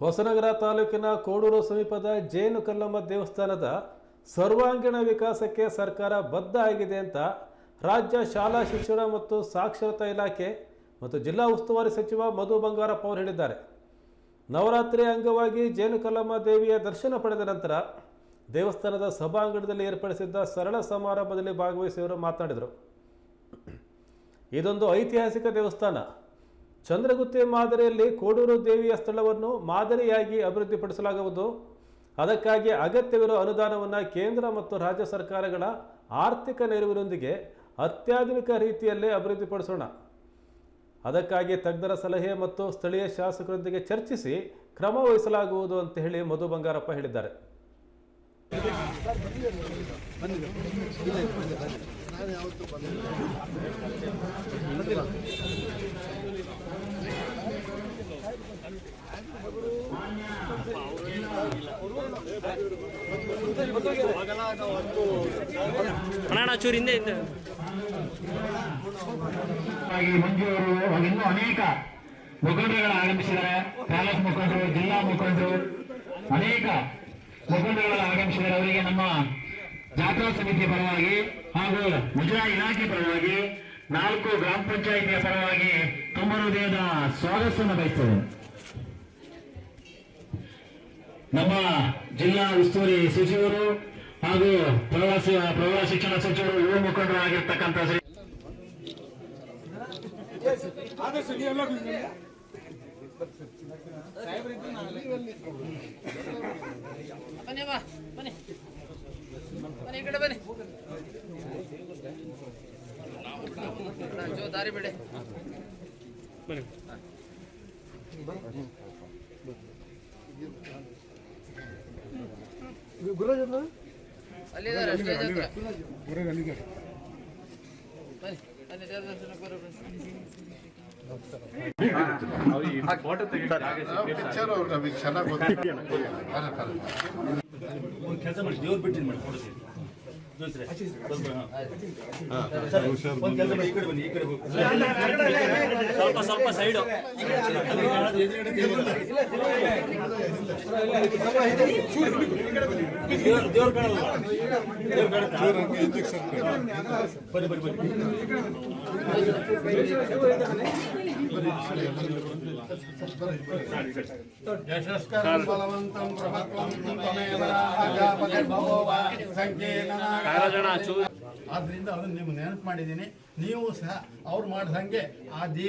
ಹೊಸನಗರ ತಾಲೂಕಿನ ಕೋಡೂರು ಸಮೀಪದ ಜೇನು ಕಲ್ಲಮ್ಮ ದೇವಸ್ಥಾನದ ಸರ್ವಾಂಗೀಣ ವಿಕಾಸಕ್ಕೆ ಸರ್ಕಾರ ಬದ್ಧ ಆಗಿದೆ ಅಂತ ರಾಜ್ಯ ಶಾಲಾ ಶಿಕ್ಷಣ ಮತ್ತು ಸಾಕ್ಷರತಾ ಇಲಾಖೆ ಮತ್ತು ಜಿಲ್ಲಾ ಉಸ್ತುವಾರಿ ಸಚಿವ ಮಧು ಬಂಗಾರಪ್ಪ ಅವರು ಹೇಳಿದ್ದಾರೆ. ನವರಾತ್ರಿ ಅಂಗವಾಗಿ ಜೇನು ಕಲ್ಲಮ್ಮ ದೇವಿಯ ದರ್ಶನ ಪಡೆದ ನಂತರ ದೇವಸ್ಥಾನದ ಸಭಾಂಗಣದಲ್ಲಿ ಏರ್ಪಡಿಸಿದ್ದ ಸರಳ ಸಮಾರಂಭದಲ್ಲಿ ಭಾಗವಹಿಸಿ ಅವರು ಮಾತನಾಡಿದರು. ಇದೊಂದು ಐತಿಹಾಸಿಕ ದೇವಸ್ಥಾನ. ಚಂದ್ರಗುತ್ತಿ ಮಾದರಿಯಲ್ಲಿ ಕೋಡೂರು ದೇವಿಯ ಸ್ಥಳವನ್ನು ಮಾದರಿಯಾಗಿ ಅಭಿವೃದ್ಧಿಪಡಿಸಲಾಗುವುದು. ಅದಕ್ಕಾಗಿ ಅಗತ್ಯವಿರುವ ಅನುದಾನವನ್ನು ಕೇಂದ್ರ ಮತ್ತು ರಾಜ್ಯ ಸರ್ಕಾರಗಳ ಆರ್ಥಿಕ ನೆರವಿನೊಂದಿಗೆ ಅತ್ಯಾಧುನಿಕ ರೀತಿಯಲ್ಲೇ ಅಭಿವೃದ್ಧಿಪಡಿಸೋಣ. ಅದಕ್ಕಾಗಿ ತಜ್ಞರ ಸಲಹೆ ಮತ್ತು ಸ್ಥಳೀಯ ಶಾಸಕರೊಂದಿಗೆ ಚರ್ಚಿಸಿ ಕ್ರಮ ವಹಿಸಲಾಗುವುದು ಅಂತ ಹೇಳಿ ಮಧು ಬಂಗಾರಪ್ಪ ಹೇಳಿದ್ದಾರೆ. ಅಣ್ಣ ಚೂರು ಹಿಂದೆ ಹಿಂದೆ ಹಾಗೆ ಮಂಜು ಅವರು ಹಾಗೂ ಇನ್ನೂ ಅನೇಕ ಮುಖಂಡರುಗಳು ಆಗಮಿಸಿದ್ದಾರೆ. ತಾಲೂಕು ಮುಖಂಡರು, ಜಿಲ್ಲಾ ಮುಖಂಡರು, ಅನೇಕ ಮುಖಂಡರುಗಳು ಆಗಮಿಸಿದ್ದಾರೆ. ಅವರಿಗೆ ನಮ್ಮ ಜಾತ್ರಾ ಸಮಿತಿ ಪರವಾಗಿ ಹಾಗೂ ಮುಜರಾ ಇಲಾಖೆ ಪರವಾಗಿ ನಾಲ್ಕು ಗ್ರಾಮ ಪಂಚಾಯಿತಿಯ ಪರವಾಗಿ ತುಂಬ ಹೃದಯದ ಸ್ವಾಗತವನ್ನು ಬಯಸ್ತೇವೆ ನಮ್ಮ ಜಿಲ್ಲಾ ಉಸ್ತುವಾರಿ ಸಚಿವರು ಹಾಗೂ ಪ್ರವಾಸಿ, ಪ್ರೌಢ ಶಿಕ್ಷಣ ಸಚಿವರು ಯುವ ಮುಖಂಡರು ಆಗಿರ್ತಕ್ಕಂಥ ಶ್ರೀ ಬನ್ನಿ ಬಿಡಿ ಬನ್ನಿ. ಬನ್ನಿ ಈ ಕಡೆ ಬನ್ನಿ ಅಣ್ಣ, ಜೋ ದಾರಿ ಬಿಡಿ ಅಲ್ಲಿದ್ದಾರೆ ಬನ್ನಿ ಬನ್ನಿ ದೇವ್ರ ದರ್ಶನಕ್ಕೆ ಬರೋಣ ಪಿಕ್ಚರ್ ಅವ್ರು ನಮಗೆ ಚೆನ್ನಾಗಿ ಗೊತ್ತಿದೆ ಸ್ವಲ್ಪ ಸ್ವಲ್ಪ ಸೈಡು. ಯಶಸ್ಕರಂ ಬಲವಂತಂ ಪ್ರಭತ್ವಂ ತ್ವಮೇವ ವಾ ಸಂಕೀರ್ಣನಾಗ ಆದ್ರಿಂದ ಅದನ್ನ ನಿಮ್ಗೆ ನೆನಪು ಮಾಡಿದ್ದೀನಿ. ನೀವು ಸಹ ಅವ್ರು ಮಾಡ್ದಂಗೆ ಆ ದೇ